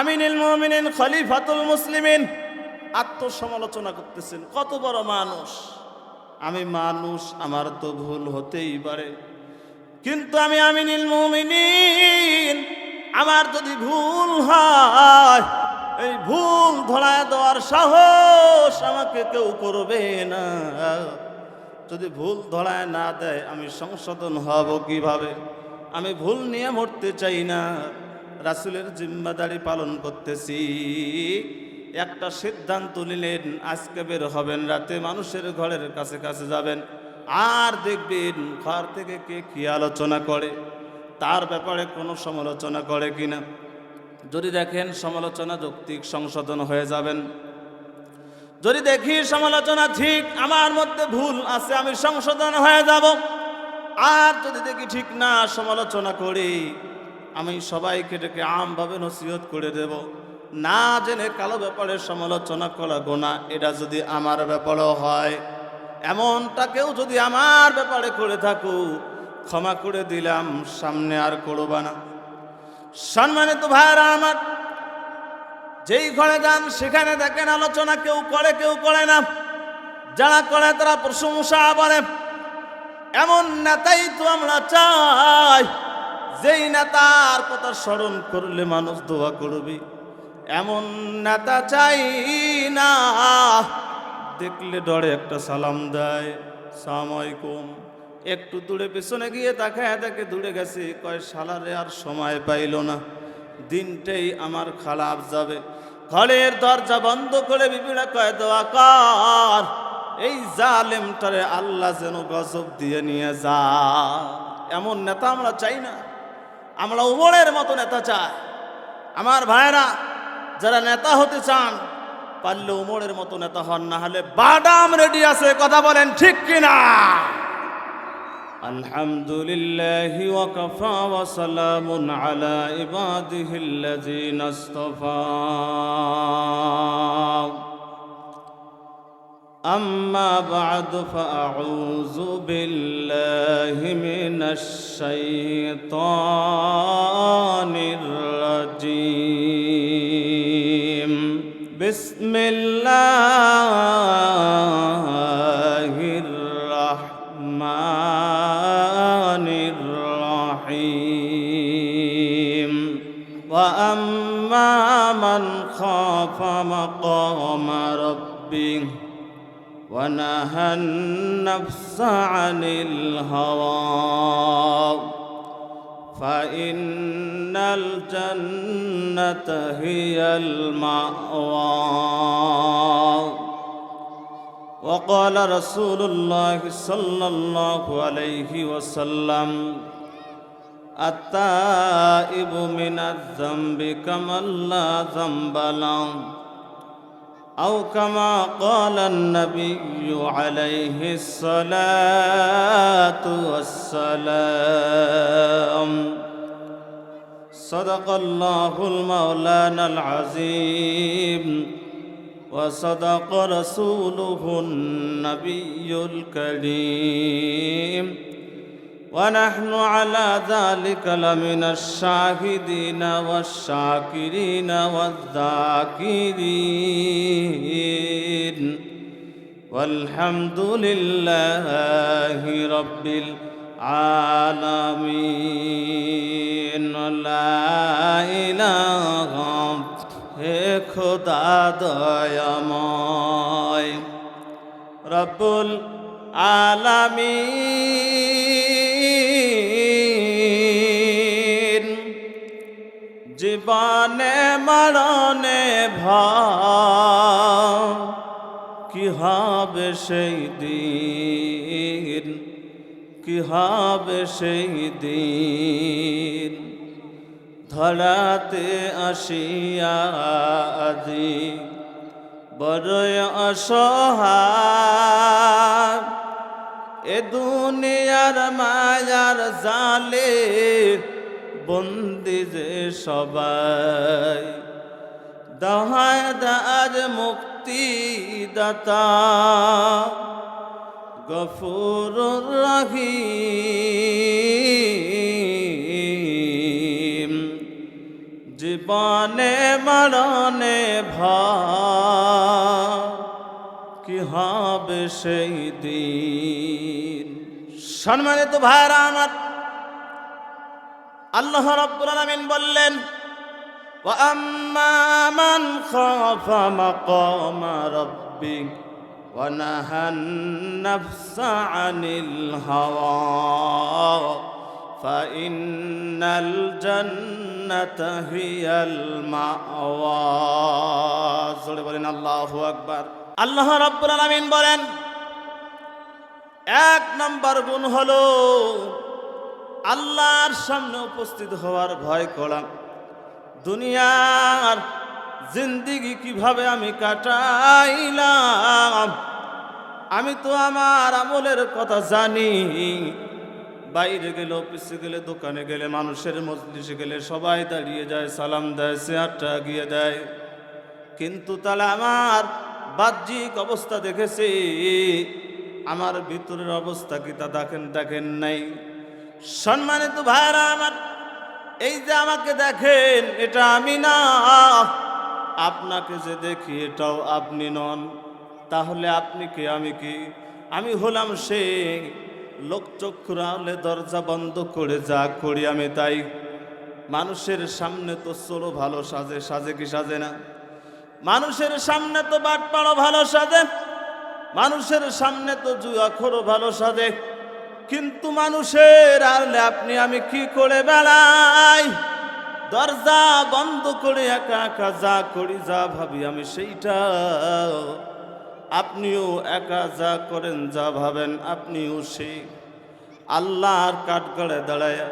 আমিনুল মুমিনিন, খলিফাতুল মুসলিমিন আত্মসমালোচনা করতেছেন। কত বড় মানুষ। আমি মানুষ, আমার তো ভুল হতেই পারে। কিন্তু আমি আমিনুল মুমিনিন, আমার যদি ভুল হয়, এই ভুল ধরায় দেওয়ার সাহস আমাকে কেউ করবে না। যদি ভুল ধরায় না দেয়, আমি সংশোধন হব কীভাবে? আমি ভুল নিয়ে মরতে চাই না। রাসুলের জিম্মাদারি পালন করতেছি। একটা সিদ্ধান্ত নিলেন, আজকে বের হবেন রাতে, মানুষের ঘরের কাছে কাছে যাবেন। আর দেখবেন ঘর থেকে কে কি আলোচনা করে, তার ব্যাপারে কোনো সমালোচনা করে কিনা। যদি দেখেন সমালোচনা যৌক্তিক সংশোধন হয়ে যাবেন। যদি দেখি সমালোচনা ঠিক, আমার মধ্যে ভুল আছে, আমি সংশোধন হয়ে যাব। আর যদি দেখি ঠিক না, সমালোচনা করি আমি সবাইকে ডেকে আমভাবে নসিহত করে দেব। না জেনে কালো ব্যাপারে সমালোচনা করা গোনা, এটা যদি আমার ব্যাপারেও হয়। এমনটা কেউ যদি আমার ব্যাপারে করে থাকু ক্ষমা করে দিলাম, সামনে আর করবা না। সম্মানিত ভাইরা আমার, যেই ঘরে যান, সেখানে দেখেন আলোচনা কেউ করে কেউ করে না। যারা করে, তারা প্রশংসা বলে। এমন নেতাই তো আমরা চাই। যেই নেতার কথা স্মরণ করলে মানুষ দোয়া করবি, এমন নেতা চাই না। দেখলে ডরে একটা সালাম দেয় সালামালাইকুম একটু দূরে পেছনে গিয়ে তাকায় তাকে দূরে গেছে, কয়, সালারে আর সময় পাইল না, দিনটাই আমার খারাপ যাবে। ঘরের দরজা বন্ধ করে বিবিড়া কয়, দোয়া কর, এই জালেমটারে আল্লাহ যেন গজব দিয়ে নিয়ে যা। এমন নেতা আমরা চাই না। আমরা উমরের মতো নেতা চাই আমার ভাইরা যারা নেতা হতে চান পারলে উমরের মতো নেতা হন না হলে বাদাম রেডি আছে কথা বলেন ঠিক কিনা الحمد لله وكفى وسلام على عباده الذين اصطفى أما بعد فأعوذ بالله من الشيطان الرجيم. بسم الله الرحمن الرحيم. وأما من خاف مقام ربه ونهى النفس عن الهوى. فإن الجنة هي المأوى. وقال رسول الله صلى الله عليه وسلم التائب من الذنب كمن لا ذنب له. أو كما قال النبي عليه الصلاة والسلام. صدق الله المولانا العظيم. وصدق رسوله النبي الكريم. ونحن على ذلك لمن الشاهدين والشاكرين والذاكرين والحمد لله رب العالمين لا إله হে খোদা দয়াময় রব্বুল আলামিন জীবনে মরণে ভাব, কি হবে সেই দিন? কি হবে সেই দিন? ধরাতে আসিয়া আজি, বড়ই অসহায়। এ দুনিয়ার মায়ার জালে বন্দি যে সবাই। দহায় দাজ মুক্তি দাতা গফুর রহিম। জীবনে মরণে কি হবে সেই দিন? সম্মানিত ভাইরা আমার আল্লাহ রাব্বুল আলামিন বললেন وأما من خاف مقام ربه ونهى النفس عن الهوى فإن الجنة هي المأوى জোরে বলেন আল্লাহু আকবার আল্লাহ রাব্বুল আলামিন বলেন এক নম্বর গুণ হলো আল্লাহর সামনে উপস্থিত হওয়ার ভয় করা। দুনিয়ার জিন্দিগি কীভাবে আমি কাটাইলাম? আমি তো আমার আমলের কথা জানি। বাইরে গেলে, অফিসে গেলে, দোকানে গেলে, মানুষের মজলিসে গেলে সবাই দাঁড়িয়ে যায়, সালাম দেয়, চেয়ারটা গিয়ে দেয়। কিন্তু তাহলে আমার বাহ্যিক অবস্থা দেখেছি। আমার ভিতরের অবস্থা কি তা দেখেন দেখেন নাই। সম্মানিত ভাইরা আমার, এই যে আমাকে দেখেন, এটা আমি না। আপনাকে যে দেখি, এটাও আপনি নন। তাহলে আপনি কি, আমি কি? আমি হলাম সে। লোকচক্ষুরা হলে দরজা বন্ধ করে যা করি আমি তাই। মানুষের সামনে তো চোরও ভালো সাজে সাজে কি সাজে না? মানুষের সামনে তো বাটপাড়ো ভালো সাজে। মানুষের সামনে তো জুয়া জুয়াখোরও ভালো সাজে। কিন্তু মানুষের আড়লে আপনি, আমি কি করে বেড়াই? দরজা বন্ধ করে একা একা যা করি, যা ভাবি, আমি সেইটা আপনিও একা যা করেন, যা ভাবেন, আপনিও সেই। আল্লাহর কাঠগড়ে দাঁড়ায়।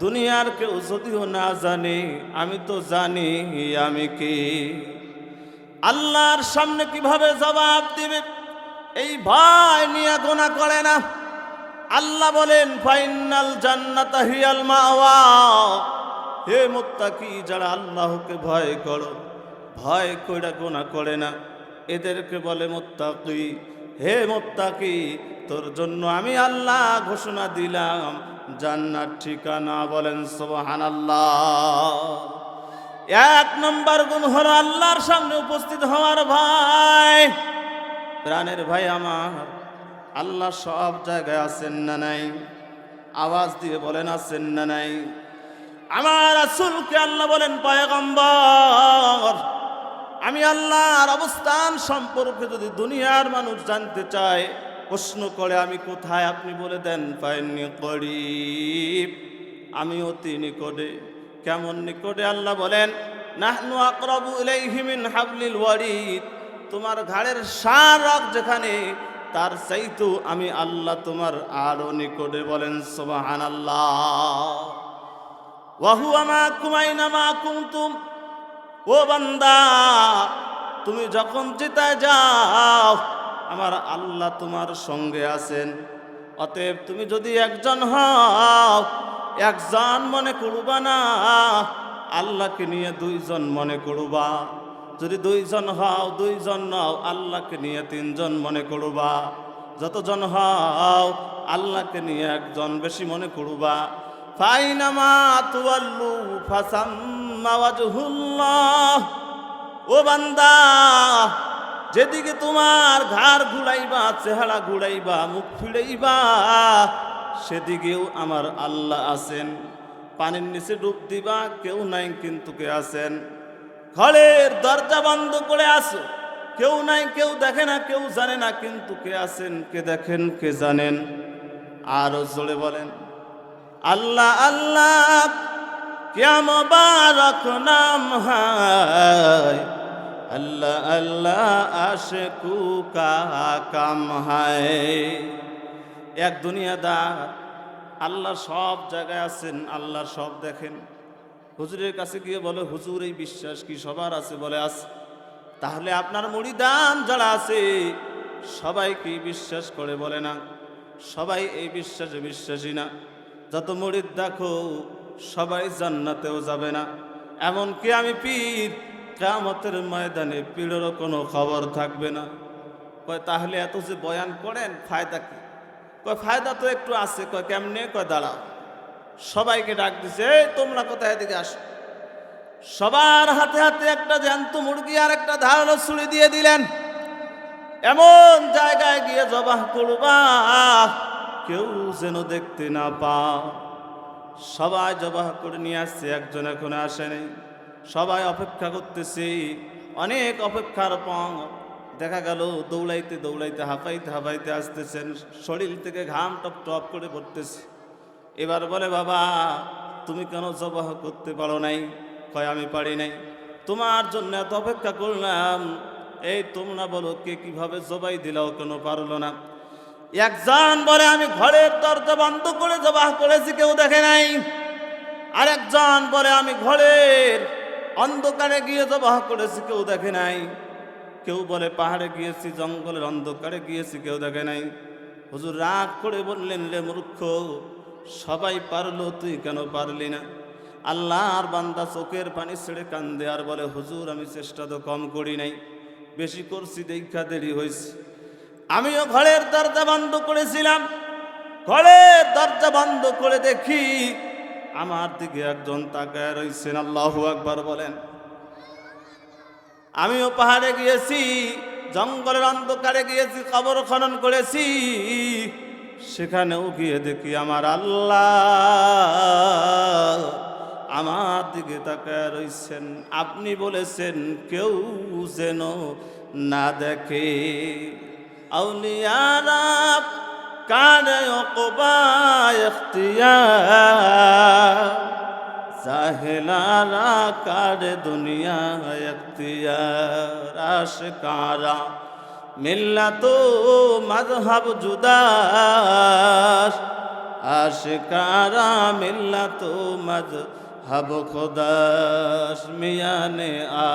দুনিয়ার কেউ যদিও না জানি, আমি তো জানি, আমি কি। আল্লাহর সামনে কীভাবে জবাব দিবে, এই ভয় নিয়ে গোনা করে না। আল্লাহ বলেন, ফাইনাল জান্নাত হিয়াল মাওয়া। হে মুত্তাকি, যারা আল্লাহকে ভয় করো, ভয় কইরা গোনা করে না। এদেরকে বলে মুত্তাকি। হে মুত্তাকি, তোর জন্য আমি আল্লাহ ঘোষণা দিলাম, জান্নাত ঠিকানা বলেন সুবহানাল্লাহ। এক নম্বর গুণ হলো আল্লাহর সামনে উপস্থিত হওয়ার ভাই প্রাণের ভাই আমার। আল্লাহ সব জায়গায় আছেন না নাই? আওয়াজ দিয়ে বলেন, আছেন না নাই? আমার রাসূলকে আল্লাহ বলেন, পয়গম্বর, আমি আল্লাহর অবস্থান সম্পর্কে যদি দুনিয়ার মানুষ জানতে চায়, প্রশ্ন করে আমি কোথায়? আপনি বলে দেন পাইনি করিব। আমি অতি নিকটে। কেমন নিকটে? আল্লাহ বলেন, নাহনু আকরাবু ইলাইহি মিন হাবলিল ওয়ারিদ তোমার ঘাড়ের সারক যেখানে তার চাইতো আমি আল্লাহ তোমার আরও নিকটে বলেন, সুবহানাল্লাহ। ওয়াহুয়া মাকুম আইনা মা কুনতুম। ও বান্দা, তুমি যখন যেতায় যাও, আমার আল্লাহ তোমার সঙ্গে আছেন। অতএব তুমি যদি একজন হও, একজন মনে করবা না, আল্লাহকে নিয়ে দুইজন মনে করবা। যদি দুইজন হও, দুইজন নও, আল্লাহকে নিয়ে তিনজন মনে করবা। যতজন হও, আল্লাহকে নিয়ে একজন বেশি মনে করবা। ও বান্দা, যেদিকে তোমার ঘাড় ঘুরাইবা, চেহারা ঘুরাইবা, মুখ ফিরাইবা, সেদিকেও আমার আল্লাহ আছেন। পানির নিচে ডুব দিবা, কেউ নাই কিন্তু কে আছেন। ঘরের দরজা বন্ধ করে আসো। কেউ নাই, কেউ দেখে না, কেউ জানে না, কিন্তু কে আছেন, কে দেখেন, কে জানেন। আরও জোরে বলেন, আল্লাহ আল্লাহ কেম বারক নাম হায়। আল্লাহ আল্লাহ কু কাম হায়। এক দুনিয়াদার, আল্লাহ সব জায়গায় আছেন, আল্লাহ সব দেখেন। হুজুরের কাছে গিয়ে বলে, হুজুর, এই বিশ্বাস কি সবার আছে? বলে আছে তাহলে আপনার মুড়িদান যারা আছে, সবাই কি বিশ্বাস করে? বলে, না, সবাই এই বিশ্বাসে বিশ্বাসী না। যত মুড়িদ দেখো, সবাই জান্নাতেও যাবে না। এমনকি আমি পীর, কেয়ামতের ময়দানে পীরেরও কোনো খবর থাকবে না। কয়, তাহলে এত যে বয়ান করেন, ফায়দা কি? কয়, ফায়দা তো একটু আছে। কয়, কেমনে? কয়, দাঁড়াও। সবাইকে ডাক দিছে তোমরা কোথায় এদিকে আসো? সবার হাতে হাতে একটা জ্যান্ত মুরগি আর একটা ধারালো ছুরি দিয়ে দিলেন। এমন জায়গায় গিয়ে জবাহ করবা, কেউ যেন দেখতে না পা। সবাই জবাহ করে নিয়ে আসছে, একজন এখন আসেনি সবাই অপেক্ষা করতেছি, অনেক অপেক্ষার পর দেখা গেল, দৌড়াইতে দৌড়াইতে, হাঁপাইতে হাঁপাইতে আসতেছেন, শরীর থেকে ঘাম টপ টপ করে পড়তেছে। এবার বলে, বাবা, তুমি কেন জবাহ করতে পারো নাই? কয়, আমি পারি নাই। তোমার জন্য এত অপেক্ষা করলাম। এই তোমরা বলো, কে কীভাবে জবাই দিলাও কেন পারল না? একজন বলে, আমি ঘরের দরজা বন্ধ করে জবাহ করেছি, কেউ দেখে নাই। আরেকজন বলে, আমি ঘরের অন্ধকারে গিয়ে জবাহ করেছি, কেউ দেখে নাই। কেউ বলে, পাহাড়ে গিয়েছি, জঙ্গলের অন্ধকারে গিয়েছি, কেউ দেখে নাই। হুজুর রাগ করে বললেন রে মূর্খ সবাই পারল, তুই কেন পারলি না? আল্লাহর বান্দা চোখের পানি ছেড়ে কান্দে আর বলে, হুজুর, আমি চেষ্টা তো কম করি নাই, বেশি করছি, দেখা দেরি হয়েছে আমিও ঘরের দরজা বন্ধ করেছিলাম। ঘরের দরজা বন্ধ করে দেখি আমার দিকে একজন তাকায় রয়েছেন আল্লাহ আকবার বলেন। আমিও পাহাড়ে গিয়েছি, জঙ্গলের অন্ধকারে গিয়েছি, কবর খনন করেছি। সেখানেও গিয়ে দেখি আমার আল্লাহ আমার দিকে তাকায় রইছেন। আপনি বলেছেন, কেউ যেন না দেখে। আউলিয়ারা জাহেলারা কারে দুনিয়া এখতিয়ার, আশকারা মিল্লাতো মজহব জুদাস আশকারা মিল্লাতো মজহব খোদাস মিয়ানে আ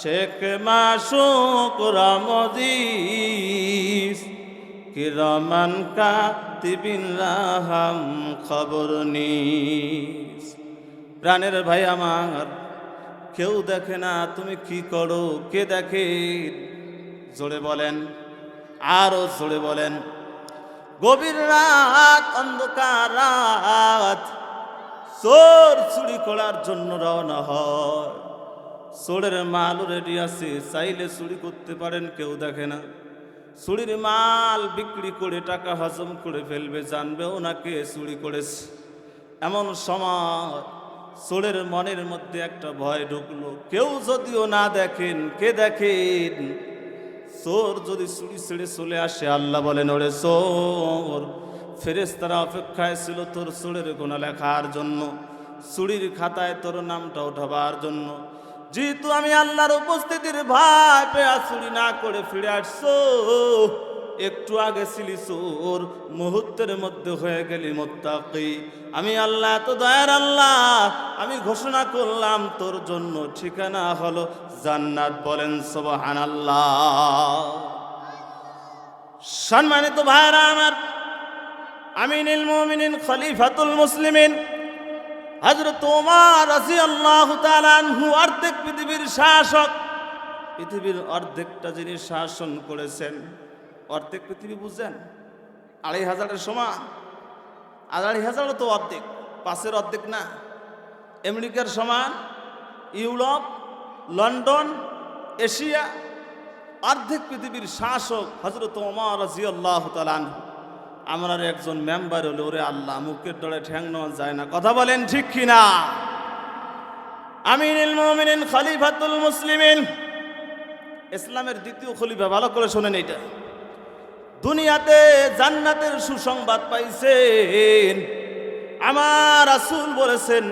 শেখ মাসুক রমজিস কিরমান কাতিবিন রাহাম খবর নিস। প্রাণের ভাই আমার, কেউ দেখে না, তুমি কি করো? কে দেখে? জোরে বলেন, আরও জোরে বলেন, গভীর রাত, অন্ধকার রাত, চোর চুরি করার জন্য রওনা হয়। চোরের মাল রেডি আছে, চাইলে চুরি করতে পারেন, কেউ দেখে না। চুরির মাল বিক্রি করে টাকা হজম করে ফেলবে জানবে ওনাকে চুরি করেছে। এমন সময় চোরের মনের মধ্যে একটা ভয় ঢুকলো। কেউ যদিও না দেখেন, কে দেখেন? চোর যদি চুরি ছেড়ে চলে আসে, আল্লাহ বলেন, ওরে চোর ফেরেস্তারা অপেক্ষায় ছিল তোর চোরের গোনা লেখার জন্য। চুরির খাতায় তোর নামটা উঠাবার জন্য। যেহেতু আমি আল্লাহর উপস্থিতির ভাই পেয়া চুরি না করে ফিরে আসছো একটু আগে ছিলি চোর মুহূর্তের মধ্যে হয়ে গেলি মোত্তাকি। আমি আল্লাহ তো দয়ার আল্লাহ, আমি ঘোষণা করলাম তোর জন্য ঠিকানা হলো জান্নাত বলেন সবহান আল্লাহ সম্মানিত ভাইরা আমার, আমিনুল মুমিনিন, খলিফাতুল মুসলিমিন হজরত ওমর রাজি আল্লাহ তালানহু অর্ধেক পৃথিবীর শাসক, পৃথিবীর অর্ধেকটা যিনি শাসন করেছেন অর্ধেক পৃথিবী বুঝছেন? আড়াই হাজারের সমান। আড়াই হাজারও তো অর্ধেক পাশের অর্ধেক না। আমেরিকার সমান, ইউরোপ, লন্ডন, এশিয়া, অর্ধেক পৃথিবীর শাসক হজরত ওমর রাজি আল্লাহ তালানহু আমার একজন মেম্বার হলো ওরে আল্লাহ, মুখের ডরে ঠ্যাং যায় না। কথা বলেন ঠিক কিনা? আমিনুল মুমিনিন, খলিফাতুল মুসলিমিন। ইসলামের দ্বিতীয় খলিফা, ভালো করে শোনেন এটা দুনিয়াতে জান্নাতের সুসংবাদ পাইছেন। আমার রাসূল বলেছেন,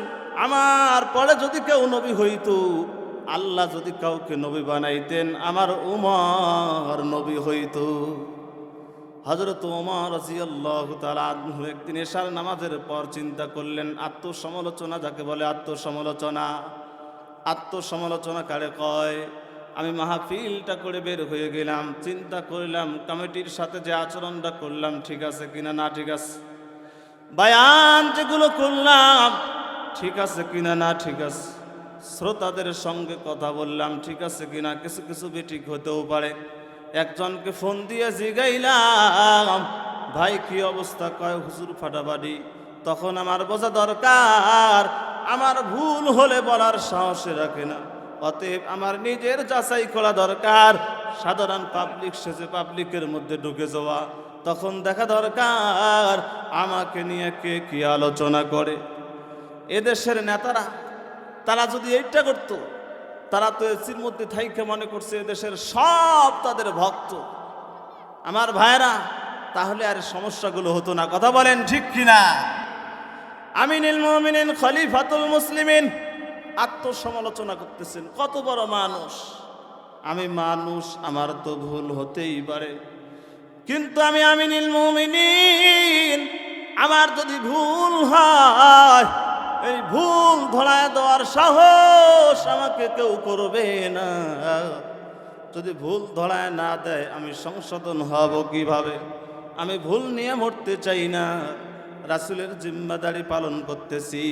আমার পরে যদি কেউ নবী হইতো, আল্লাহ যদি কাউকে নবী বানাইতেন, আমার উমর নবী হইতো। হজরত ওমর আনহু একদিন এশার নামাজের পর চিন্তা করলেন, আত্মসমালোচনা যাকে বলে আত্মসমালোচনা? আত্মসমালোচনা কারে কয়? আমি মাহফিলটা করে বের হয়ে গেলাম, চিন্তা করলাম কমিটির সাথে যে আচরণটা করলাম ঠিক আছে কিনা না ঠিক আছে। বায়ান যেগুলো করলাম, ঠিক আছে কিনা না ঠিক আছে। শ্রোতাদের সঙ্গে কথা বললাম, ঠিক আছে কিনা কিছু কিছু বেঠিক হতেও পারে। একজনকে ফোন দিয়ে জিগাইলাম, ভাই, কি অবস্থা? কয়, হুজুর ফাটাফাটি। তখন আমার বোঝা দরকার, আমার ভুল হলে বলার সাহসে রাখে না। অতএব আমার নিজের যাচাই করা দরকার। সাধারণ পাবলিক সেজে পাবলিকের মধ্যে ঢুকে যাওয়া। তখন দেখা দরকার আমাকে নিয়ে কে কি আলোচনা করে। এদেশের নেতারা, তারা যদি এইটা করতো, তারা তো এসির মধ্যে থাইকে মনে করছে এদেশের সব তাদের ভক্ত। আমার ভাইরা তাহলে আর সমস্যাগুলো হতো না। কথা বলেন ঠিক কিনা? আমিনুল মুমিনিন খলিফাতুল মুসলিমিন আত্মসমালোচনা করতেছেন। কত বড় মানুষ। আমি মানুষ, আমার তো ভুল হতেই পারে। কিন্তু আমি আমিনুল মুমিনিন, আমার যদি ভুল হয়, এই ভুল ধরায় দেওয়ার সাহস আমাকে কেউ করবে না। যদি ভুল ধরায় না দেয়, আমি সংশোধন হব কীভাবে? আমি ভুল নিয়ে মরতে চাই না। রাসুলের জিম্মাদারি পালন করতেছি।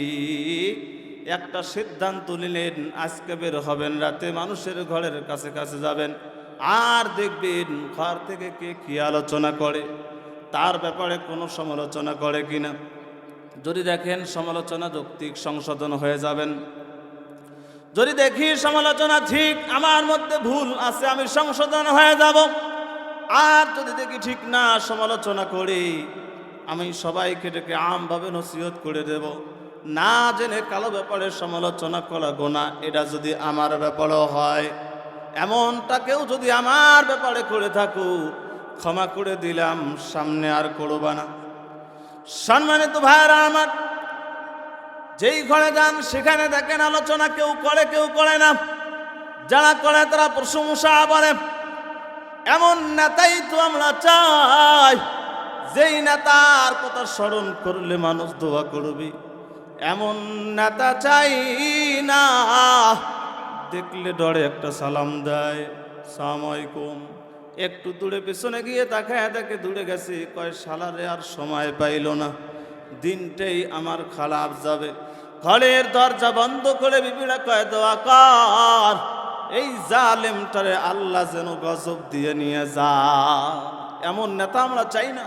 একটা সিদ্ধান্ত নিলেন, আজকে বের হবেন রাতে, মানুষের ঘরের কাছে কাছে যাবেন। আর দেখবেন ঘর থেকে কে কি আলোচনা করে, তার ব্যাপারে কোনো সমালোচনা করে কিনা। যদি দেখেন সমালোচনা যৌক্তিক সংশোধন হয়ে যাবেন। যদি দেখি সমালোচনা ঠিক, আমার মধ্যে ভুল আছে, আমি সংশোধন হয়ে যাব। আর যদি দেখি ঠিক না, সমালোচনা করি, আমি সবাইকে ডেকে আমভাবে নসিহত করে দেব। না জেনে কালো ব্যাপারে সমালোচনা করা গোনা, এটা যদি আমার ব্যাপারেও হয়। এমনটা কেউ যদি আমার ব্যাপারে করে থাকু ক্ষমা করে দিলাম, সামনে আর করবা না। সম্মানিত ভাইরা আমার, যেই ঘরে যান, সেখানে দেখেন আলোচনা কেউ করে কেউ করে না। যারা করে, তারা প্রশংসা বলে। এমন নেতাই তো আমরা চাই, যেই নেতার কথা স্মরণ করলে মানুষ দোয়া করবে। এমন নেতা চাই না। দেখলে ডরে একটা সালাম দেয় সালামালাইকুম একটু দূরে পেছনে গিয়ে তাকায় দেখে দূরে গেছে। কয় সালারে আর সময় পাইল না। দিনটাই আমার খারাপ যাবে। ঘরের দরজা বন্ধ করে বিবিড়া কয়, দোয়া কর। এই জালেমটারে আল্লাহ যেন গজব দিয়ে নিয়ে যা। এমন নেতা আমরা চাই না।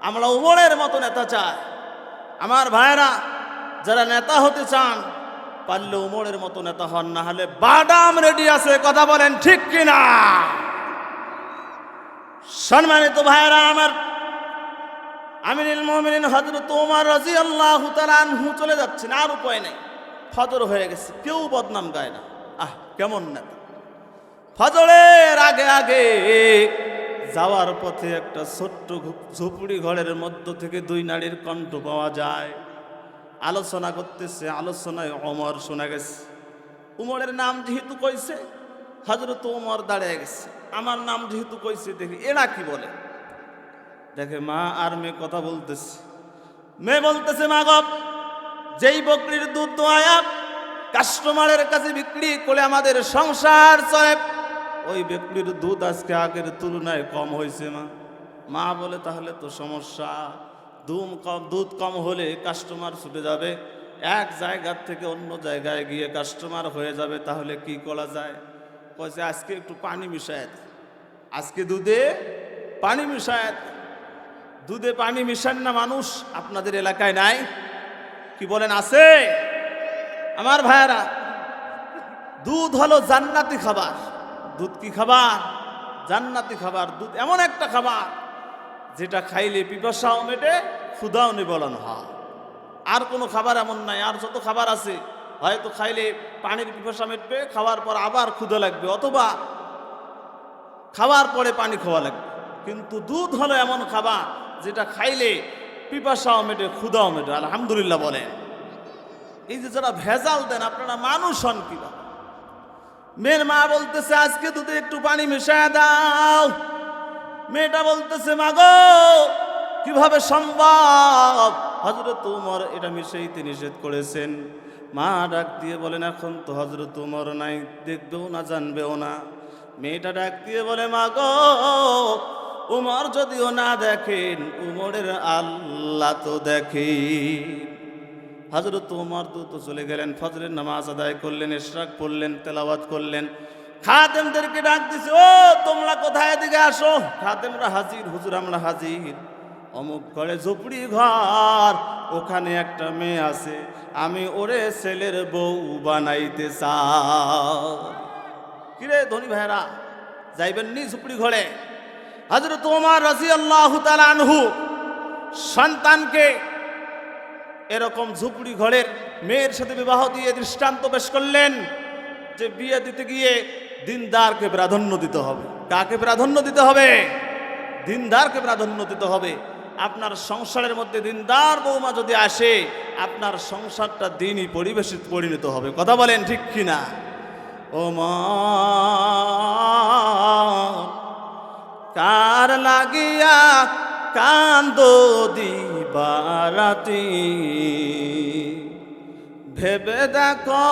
আমরা উমরের মতো নেতা চাই। আমার ভাইরা যারা নেতা হতে চান, পারলে উমরের মতো নেতা হন, না হলে বাদাম রেডি আছে, কথা বলেন ঠিক কিনা? সম্মানিত ভাইরা আমার আমিনুল মোহামিন হজরত উমার রাজি আল্লাহ আনহু চলে যাচ্ছেন, আর উপায় নেই। ফজর হয়ে গেছে, কেউ বদনাম গায় না। আহ, কেমন নেতা। ফজরের আগে আগে যাওয়ার পথে একটা ছোট্ট ঝুপড়ি ঘরের মধ্য থেকে দুই নারীর কণ্ঠ পাওয়া যায়। আলোচনা করতেছে, আলোচনায় অমর শোনা গেছে। উমরের নাম যেহেতু কইছে হজরত উমর দাঁড়িয়ে গেছে। আমার নাম যেহেতু কইছে, দেখি এরা কি বলে? দেখে মা আর মেয়ে কথা বলতেছে। মেয়ে বলতেছে মা গপ যেই বকরির দুধ দোয়া কাস্টমারের কাছে বিক্রি করে আমাদের সংসার চলে। ওই বকরির দুধ আজকে আগের তুলনায় কম হয়েছে মা। মা বলে, তাহলে তো সমস্যা। দুম কম, দুধ কম হলে কাস্টমার ছুটে যাবে। এক জায়গার থেকে অন্য জায়গায় গিয়ে কাস্টমার হয়ে যাবে, তাহলে কি করা যায়? কয়েছে আজকে একটু পানি মিশায় আজকে দুধে পানি মিশায় দুধে পানি মিশান না মানুষ, আপনাদের এলাকায় নাই? কি বলেন, আছে? আমার ভাইয়ারা, দুধ হলো জান্নাতি খাবার। দুধ কি খাবার? জান্নাতি খাবার, দুধ এমন একটা খাবার যেটা খাইলে পিপাসাও মেটে ক্ষুদাও নিবলন হয়। আর কোনো খাবার এমন নাই, আর যত খাবার আছে, হয়তো খাইলে পানির পিপাসা মেটবে, খাওয়ার পর আবার ক্ষুদা লাগবে, অথবা খাওয়ার পরে পানি খাওয়া লাগবে। কিন্তু দুধ হলো এমন খাবার যেটা খাইলে পিপাসাও মেটে ক্ষুদাও মেটে, আলহামদুলিল্লাহ বলেন। এই যে যারা ভেজাল দেন, আপনারা মানুষ হন কীভাবে? মেয়ের মা বলতেছে, আজকে দুধে একটু পানি মিশায় দাও। মেয়েটা বলতেছে, মাগো, কীভাবে সম্ভব? হজরত উমর এটা মিশাইতে নিষেধ করেছেন। মা ডাক দিয়ে বলেন, এখন তো হজরত উমর নাই, দেখবেও না, জানবেও না। মেয়েটা ডাক দিয়ে বলে, মাগো, উমর যদিও না দেখেন, উমরের আল্লাহ তো দেখেন। হজরত উমর দ্রুত চলে গেলেন, ফজরের নামাজ আদায় করলেন, ইশরাক পড়লেন, তেলাওয়াত করলেন। খাদেমদেরকে ডাক দিছে, ও, তোমরা কোথায় দিকে আসো? খাদেমরা হাজির, হুজুর, আমরা হাজির। অমুক ঘরে ঝুপড়ি ঘর, ওখানে একটা মেয়ে আছে। আমি ওরে ছেলের বউ বানাইতে কিরে ধনী ভাইরা যাইবেন নি ঝুপড়ি ঘরে? হজরত তোমার রাজি আল্লাহ আনহু সন্তানকে এরকম ঝুপড়ি ঘরের মেয়ের সাথে বিবাহ দিয়ে দৃষ্টান্ত পেশ করলেন যে বিয়ে দিতে গিয়ে দিনদারকে প্রাধান্য দিতে হবে। কাকে প্রাধান্য দিতে হবে? দিনদারকে প্রাধান্য দিতে হবে। আপনার সংসারের মধ্যে দিনদার বৌমা যদি আসে, আপনার সংসারটা দিনই পরিবেশে পরিণত হবে। কথা বলেন ঠিক কিনা? ও কার লাগিয়া কান্দ দিবারাতি? ভেবে দেখো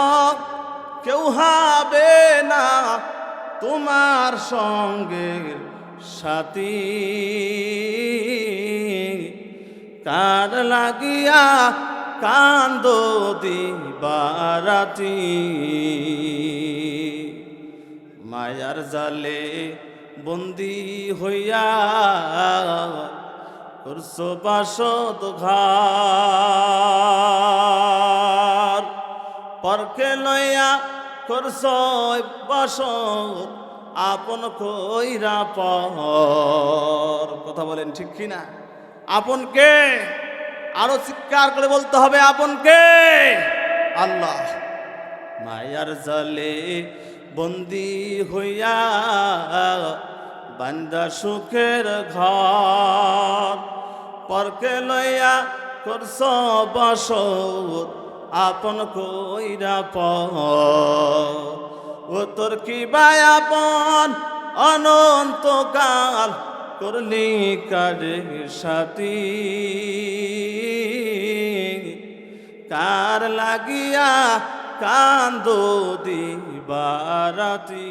কেউ হবে না তোমার সঙ্গে সাথী। কার লাগিয়া কান্দ দিবারাতি। মায়ার জালে বন্দি হইয়া করছ বাসত ঘর পরকে লইয়া করছ বাসত আপন কইরা পর। কথা বলেন ঠিক কিনা আপন কে? আরও চিৎকার করে বলতে হবে, আপন কে? আল্লাহ। মায়ার জলে বন্দি হইয়া বান্দা সুখের ঘর। পরকে লইয়া করছ বসত আপন কইরা পর ও তোর কি বাই আপন অনন্তকাল করলি কারে সাথী। কার লাগিয়া কান্দ দিবারাতি